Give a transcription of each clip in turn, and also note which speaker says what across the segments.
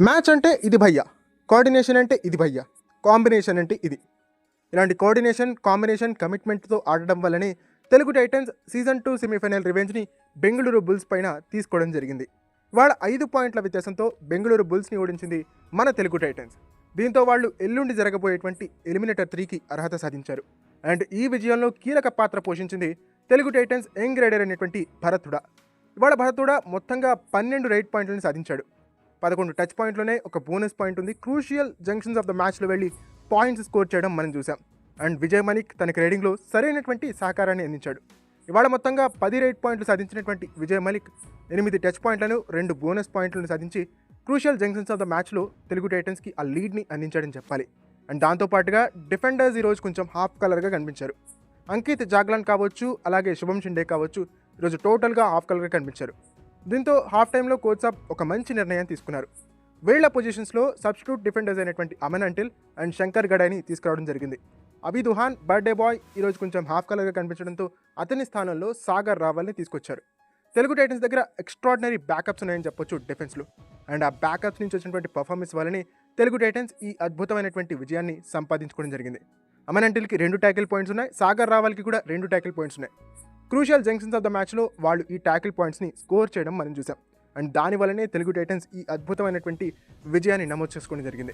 Speaker 1: Match అంటే ఇది భయ్య. కోఆర్డినేషన్ అంటే ఇది భయ్య. కాంబినేషన్ అంటే ఇది. ఇలాంటి కోఆర్డినేషన్ కాంబినేషన్ కమిట్మెంట్తో ఆడడం వల్లనే Telugu Titans season two semifinal రివెంజ్ని Bengaluru Bulls పైన తీసుకోవడం జరిగింది. వాళ్ళ ఐదు పాయింట్ల వ్యత్యాసంతో బెంగళూరు బుల్స్ని ఓడించింది మన తెలుగు టైటన్స్ దీంతో వాళ్ళు ఎల్లుండి జరగబోయేటువంటి ఎలిమినేటర్ త్రీకి అర్హత సాధించారు. అండ్ ఈ విజయంలో కీలక పాత్ర పోషించింది తెలుగు టైటన్స్ యంగ్ రైడర్ అనేటువంటి భరతుడ. ఇవాళ భరతుడ మొత్తంగా పన్నెండు రైట్ పాయింట్లను సాధించాడు. పదకొండు టచ్ పాయింట్లోనే ఒక బోనస్ పాయింట్ ఉంది. క్రూషియల్ జంక్షన్స్ ఆఫ్ ద మ్యాచ్లో వెళ్ళి పాయింట్స్ స్కోర్ చేయడం మనం చూసాం అండ్ విజయ్ మలిక్ తన రేటింగ్లో సరైనటువంటి సహకారాన్ని అందించాడు. ఇవాళ మొత్తంగా పది రైట్ పాయింట్లు సాధించినటువంటి విజయ్ మలిక్ ఎనిమిది టచ్ పాయింట్లను రెండు బోనస్ పాయింట్లను సాధించి క్రూషియల్ జంక్షన్స్ ఆఫ్ ద మ్యాచ్లో తెలుగు టైటన్స్కి ఆ లీడ్ని అందించాడని చెప్పాలి. అండ్ దాంతోపాటుగా డిఫెండర్స్ ఈరోజు కొంచెం హాఫ్ కలర్గా కనిపించారు. అంకిత్ జాగ్లాన్ కావచ్చు అలాగే శుభం షిండే కావచ్చు ఈరోజు టోటల్గా హాఫ్ కలర్గా కనిపించారు. దీంతో హాఫ్ టైంలో కోచ్ సాబ్ ఒక మంచి నిర్ణయం తీసుకున్నారు. వీళ్ళ పొజిషన్స్లో సబ్స్టిట్యూట్ డిఫెండర్స్ అయినటువంటి అమన్ అంటిల్ అండ్ శంకర్ గడాయిని తీసుకురావడం జరిగింది. అబీ దుహాన్ బర్త్డే బాయ్ ఈరోజు కొంచెం హాఫ్ కలర్గా కనిపించడంతో అతని స్థానంలో సాగర్ రావాల్ని తీసుకొచ్చారు. తెలుగు టైటన్స్ దగ్గర ఎక్స్ట్రాడినరీ బ్యాకప్స్ ఉన్నాయని చెప్పొచ్చు డిఫెన్స్లో. అండ్ ఆ బ్యాకప్స్ నుంచి వచ్చినటువంటి పర్ఫార్మెన్స్ వల్లనే తెలుగు టైటన్స్ ఈ అద్భుతమైనటువంటి విజయాన్ని సంపాదించుకోవడం జరిగింది. అమన్ అంటిల్కి రెండు ట్యాకిల్ పాయింట్స్ ఉన్నాయి సాగర్ రావాల్కి కూడా రెండు ట్యాకిల్ పాయింట్స్ ఉన్నాయి. క్రూషియల్ జంక్షన్స్ ఆఫ్ ద మ్యాచ్లో వాళ్ళు ఈ ట్యాకిల్ పాయింట్స్ని స్కోర్ చేయడం మనం చూసాం. అండ్ దానివల్లనే తెలుగు టైటన్స్ ఈ అద్భుతమైనటువంటి విజయాన్ని నమోదు చేసుకోవడం జరిగింది.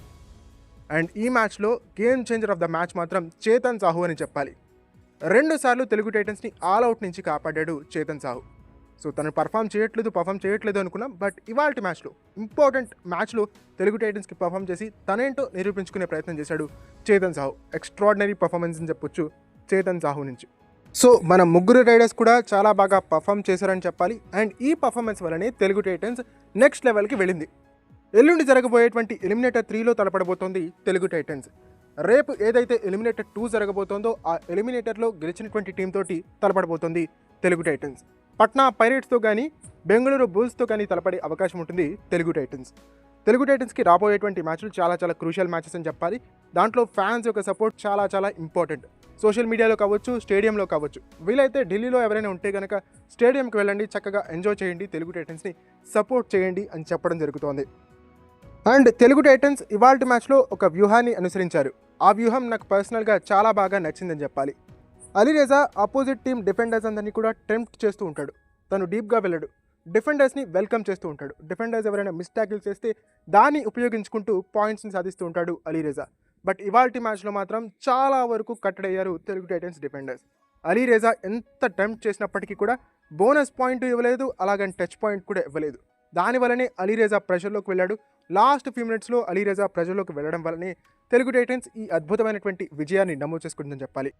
Speaker 1: అండ్ ఈ మ్యాచ్లో game changer of the match మాత్రం చేతన్ సాహు అని చెప్పాలి. రెండు సార్లు తెలుగు టైటన్స్ని ఆల్ అవుట్ నుంచి కాపాడాడు చేతన్ సాహు. సో తను పర్ఫామ్ చేయట్లేదు పర్ఫామ్ చేయట్లేదు అనుకున్నాం. బట్ ఇవాళ మ్యాచ్లో ఇంపార్టెంట్ మ్యాచ్లో తెలుగు టైటన్స్కి పర్ఫామ్ చేసి తనేంటో నిరూపించుకునే ప్రయత్నం చేశాడు చేతన్ సాహు. ఎక్స్ట్రాడినరీ పర్ఫార్మెన్స్ అని చెప్పొచ్చు చేతన్ సాహు నుంచి. సో మన ముగ్గురు రైడర్స్ కూడా చాలా బాగా పర్ఫామ్ చేశారని చెప్పాలి. అండ్ ఈ పర్ఫార్మెన్స్ వల్లనే తెలుగు టైటన్స్ నెక్స్ట్ లెవెల్కి వెళ్ళింది. ఎల్లుండి జరగబోయేటువంటి ఎలిమినేటర్ త్రీలో తలపడబోతోంది తెలుగు టైటన్స్. రేపు ఏదైతే ఎలిమినేటర్ టూ జరగబోతోందో ఆ ఎలిమినేటర్లో గెలిచినటువంటి టీం తోటి తలపడబోతోంది తెలుగు టైటన్స్. పట్నా పైరేట్స్తో కానీ బెంగళూరు బుల్స్తో కానీ తలపడే అవకాశం ఉంటుంది తెలుగు టైటన్స్. తెలుగు టైటన్స్కి రాబోయేటువంటి మ్యాచ్లు చాలా చాలా క్రూషియల్ మ్యాచెస్ అని చెప్పాలి. దాంట్లో ఫ్యాన్స్ యొక్క సపోర్ట్ చాలా చాలా ఇంపార్టెంట్ సోషల్ మీడియాలో కావచ్చు స్టేడియంలో కావచ్చు. వీలైతే ఢిల్లీలో ఎవరైనా ఉంటే కనుక స్టేడియంకి వెళ్ళండి చక్కగా ఎంజాయ్ చేయండి తెలుగు టైటన్స్ని సపోర్ట్ చేయండి అని చెప్పడం జరుగుతోంది. అండ్ తెలుగు టైటన్స్ ఇవాల్టి మ్యాచ్లో ఒక వ్యూహాన్ని అనుసరించారు. ఆ వ్యూహం నాకు పర్సనల్గా చాలా బాగా నచ్చిందని చెప్పాలి. అలీరేజా అపోజిట్ టీం డిఫెండర్స్ అందరినీ కూడా టెంప్ట్ చేస్తూ ఉంటాడు. తను డీప్గా వెళ్ళడు. డిఫెండర్స్ని వెల్కమ్ చేస్తూ ఉంటాడు. డిఫెండర్స్ ఎవరైనా మిస్టాకిల్ చేస్తే దాన్ని ఉపయోగించుకుంటూ పాయింట్స్ని సాధిస్తూ ఉంటాడు అలీరేజా. బట్ ఇవాల్టి మ్యాచ్లో మాత్రం చాలా వరకు కట్టడయ్యారు తెలుగు టైటన్స్ డిఫెండర్స్. అలీరేజా ఎంత టెంప్ట్ చేసినప్పటికీ కూడా బోనస్ పాయింట్ ఇవ్వలేదు అలాగని టచ్ పాయింట్ కూడా ఇవ్వలేదు. దానివల్లనే అలీరేజా ప్రెషర్లోకి వెళ్ళాడు. లాస్ట్ ఫ్యూ మినిట్స్లో అలీరేజా ప్రెషర్లోకి వెళ్ళడం వల్లనే తెలుగు టైటన్స్ ఈ అద్భుతమైనటువంటి విజయాన్ని నమోదు చేసుకుంటుందని చెప్పాలి.